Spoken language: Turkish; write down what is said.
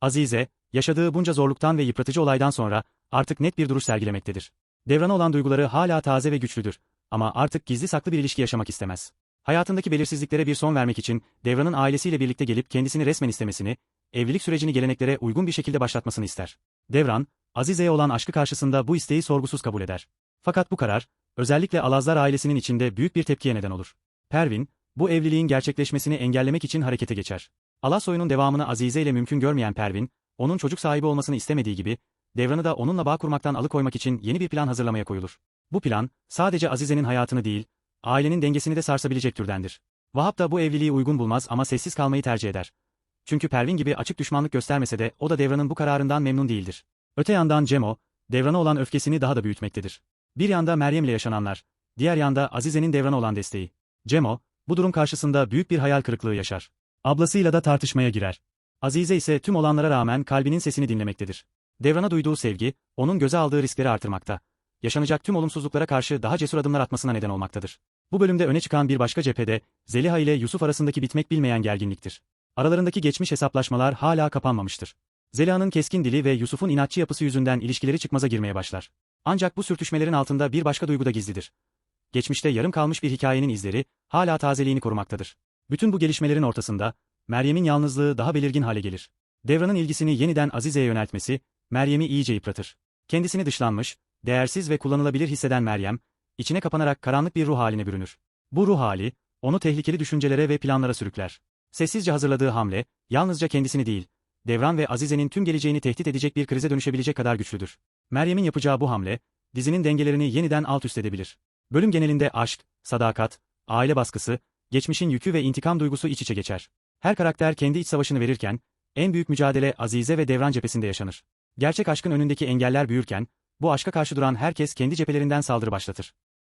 Azize, yaşadığı bunca zorluktan ve yıpratıcı olaydan sonra artık net bir duruş sergilemektedir. Devran'a olan duyguları hala taze ve güçlüdür ama artık gizli saklı bir ilişki yaşamak istemez. Hayatındaki belirsizliklere bir son vermek için Devran'ın ailesiyle birlikte gelip kendisini resmen istemesini, evlilik sürecini geleneklere uygun bir şekilde başlatmasını ister. Devran, Azize'ye olan aşkı karşısında bu isteği sorgusuz kabul eder. Fakat bu karar, özellikle Alazlar ailesinin içinde büyük bir tepkiye neden olur. Pervin, bu evliliğin gerçekleşmesini engellemek için harekete geçer. Alas soyunun devamını Azize ile mümkün görmeyen Pervin, onun çocuk sahibi olmasını istemediği gibi, Devran'ı da onunla bağ kurmaktan alıkoymak için yeni bir plan hazırlamaya koyulur. Bu plan, sadece Azize'nin hayatını değil, ailenin dengesini de sarsabilecek türdendir. Vahap da bu evliliği uygun bulmaz ama sessiz kalmayı tercih eder. Çünkü Pervin gibi açık düşmanlık göstermese de o da Devran'ın bu kararından memnun değildir. Öte yandan Cemo, Devran'a olan öfkesini daha da büyütmektedir. Bir yanda Meryem ile yaşananlar, diğer yanda Azize'nin Devran'a olan desteği. Cemo, bu durum karşısında büyük bir hayal kırıklığı yaşar. Ablasıyla da tartışmaya girer. Azize ise tüm olanlara rağmen kalbinin sesini dinlemektedir. Devran'a duyduğu sevgi, onun göze aldığı riskleri artırmakta. Yaşanacak tüm olumsuzluklara karşı daha cesur adımlar atmasına neden olmaktadır. Bu bölümde öne çıkan bir başka cephede, Zeliha ile Yusuf arasındaki bitmek bilmeyen gerginliktir. Aralarındaki geçmiş hesaplaşmalar hala kapanmamıştır. Zeliha'nın keskin dili ve Yusuf'un inatçı yapısı yüzünden ilişkileri çıkmaza girmeye başlar. Ancak bu sürtüşmelerin altında bir başka duygu da gizlidir. Geçmişte yarım kalmış bir hikayenin izleri, hala tazeliğini korumaktadır. Bütün bu gelişmelerin ortasında, Meryem'in yalnızlığı daha belirgin hale gelir. Devran'ın ilgisini yeniden Azize'ye yöneltmesi, Meryem'i iyice yıpratır. Kendisini dışlanmış, değersiz ve kullanılabilir hisseden Meryem, içine kapanarak karanlık bir ruh haline bürünür. Bu ruh hali, onu tehlikeli düşüncelere ve planlara sürükler. Sessizce hazırladığı hamle, yalnızca kendisini değil, Devran ve Azize'nin tüm geleceğini tehdit edecek bir krize dönüşebilecek kadar güçlüdür. Meryem'in yapacağı bu hamle, dizinin dengelerini yeniden alt üst edebilir. Bölüm genelinde aşk, sadakat, aile baskısı, geçmişin yükü ve intikam duygusu iç içe geçer. Her karakter kendi iç savaşını verirken, en büyük mücadele Azize ve Devran cephesinde yaşanır. Gerçek aşkın önündeki engeller büyürken, bu aşka karşı duran herkes kendi cephelerinden saldırı başlatır.